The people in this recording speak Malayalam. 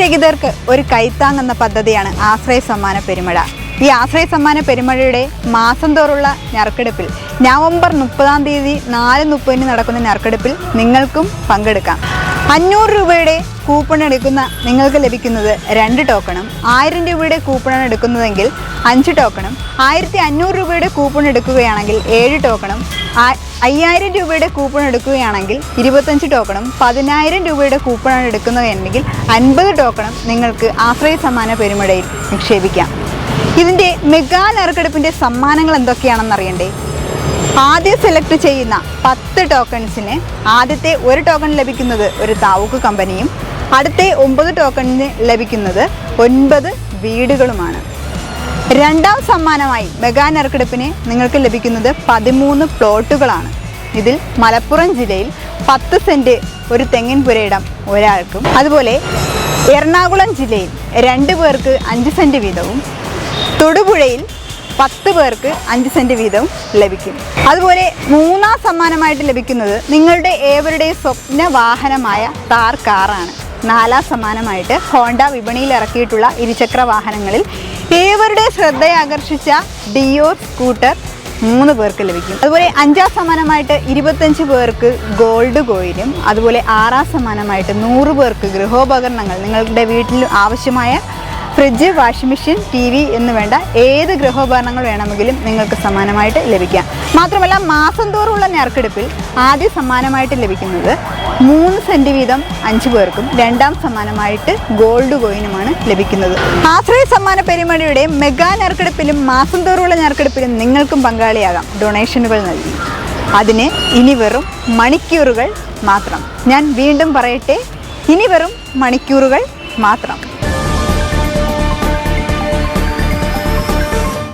രഹിതർക്ക് ഒരു കൈത്താങ് എന്ന പദ്ധതിയാണ് ആശ്രയ സമ്മാന പെരുമഴ. ഈ ആശ്രയ സമ്മാന പെരുമഴയുടെ മാസം തോറുള്ള നറുക്കെടുപ്പിൽ നവംബർ മുപ്പതാം തീയതി നാല് മുപ്പതിന് നടക്കുന്ന നറുക്കെടുപ്പിൽ നിങ്ങൾക്കും പങ്കെടുക്കാം. അഞ്ഞൂറ് രൂപയുടെ കൂപ്പൺ എടുക്കുന്ന നിങ്ങൾക്ക് ലഭിക്കുന്നത് രണ്ട് ടോക്കണും ആയിരം രൂപയുടെ കൂപ്പണാണ് എടുക്കുന്നതെങ്കിൽ അഞ്ച് ടോക്കണും ആയിരത്തി അഞ്ഞൂറ് രൂപയുടെ കൂപ്പൺ എടുക്കുകയാണെങ്കിൽ ഏഴ് ടോക്കണും അയ്യായിരം രൂപയുടെ കൂപ്പൺ എടുക്കുകയാണെങ്കിൽ ഇരുപത്തഞ്ച് ടോക്കണും പതിനായിരം രൂപയുടെ കൂപ്പണാണ് എടുക്കുന്നതെങ്കിൽ അൻപത് ടോക്കണും നിങ്ങൾക്ക് ആശ്രയ സമ്മാന പെരുമഴയിൽ നിക്ഷേപിക്കാം. ഇതിന്റെ മെഗാ നറുക്കെടുപ്പിന്റെ സമ്മാനങ്ങൾ എന്തൊക്കെയാണെന്ന് അറിയണ്ടേ? ആദ്യം സെലക്ട് ചെയ്യുന്ന പത്ത് ടോക്കൺസിന് ആദ്യത്തെ ഒരു ടോക്കൺ ലഭിക്കുന്നത് ഒരു താവൂക്ക് കമ്പനിയും അടുത്ത ഒമ്പത് ടോക്കണിന് ലഭിക്കുന്നത് ഒൻപത് വീടുകളുമാണ്. രണ്ടാം സമ്മാനമായി മെഗാ നറുക്കെടുപ്പിന് നിങ്ങൾക്ക് ലഭിക്കുന്നത് പതിമൂന്ന് പ്ലോട്ടുകളാണ്. ഇതിൽ മലപ്പുറം ജില്ലയിൽ പത്ത് സെന്റ് ഒരു തെങ്ങിൻ പുരയിടം ഒരാൾക്കും അതുപോലെ എറണാകുളം ജില്ലയിൽ രണ്ട് പേർക്ക് അഞ്ച് സെന്റ് വീതവും തൊടുപുഴയിൽ പത്ത് പേർക്ക് അഞ്ച് സെന്റ് വീതവും ലഭിക്കും. അതുപോലെ മൂന്നാം സമ്മാനമായിട്ട് ലഭിക്കുന്നത് നിങ്ങളുടെ ഏവരുടെയും സ്വപ്ന വാഹനമായ താർ കാറാണ്. നാലാം സമ്മാനമായിട്ട് ഹോണ്ട വിപണിയിൽ ഇറക്കിയിട്ടുള്ള ഇരുചക്ര വാഹനങ്ങളിൽ ഏവരുടെ ശ്രദ്ധയാകർഷിച്ച ഡിയോ സ്കൂട്ടർ മൂന്ന് പേർക്ക് ലഭിക്കും. അതുപോലെ അഞ്ചാം സമ്മാനമായിട്ട് ഇരുപത്തഞ്ച് പേർക്ക് ഗോൾഡ് കോയിനും അതുപോലെ ആറാം സമ്മാനമായിട്ട് നൂറ് പേർക്ക് ഗൃഹോപകരണങ്ങൾ നിങ്ങളുടെ വീട്ടിൽ ആവശ്യമായ fridge washing machine T V എന്ന് വേണ്ട ഏത് ഗൃഹോപകരണങ്ങൾ വേണമെങ്കിലും നിങ്ങൾക്ക് സമ്മാനമായിട്ട് ലഭിക്കാം. മാത്രമല്ല മാസം തോറുമുള്ള നറുക്കെടുപ്പിൽ ആദ്യ സമ്മാനമായിട്ട് ലഭിക്കുന്നത് മൂന്ന് സെന്റ് വീതം അഞ്ച് പേർക്കും രണ്ടാം സമ്മാനമായിട്ട് ഗോൾഡ് കോയിനുമാണ് ലഭിക്കുന്നത്. ആശ്രയ സമ്മാന പരിപാടിയുടെ മെഗാ നറുക്കെടുപ്പിലും മാസം തോറുമുള്ള നറുക്കെടുപ്പിലും നിങ്ങൾക്കും പങ്കാളിയാകാം. ഡൊണേഷനുകൾ നൽകി. അതിന് ഇനി വെറും മണിക്കൂറുകൾ മാത്രം. ഞാൻ വീണ്ടും പറയട്ടെ ഇനി വെറും മണിക്കൂറുകൾ മാത്രം.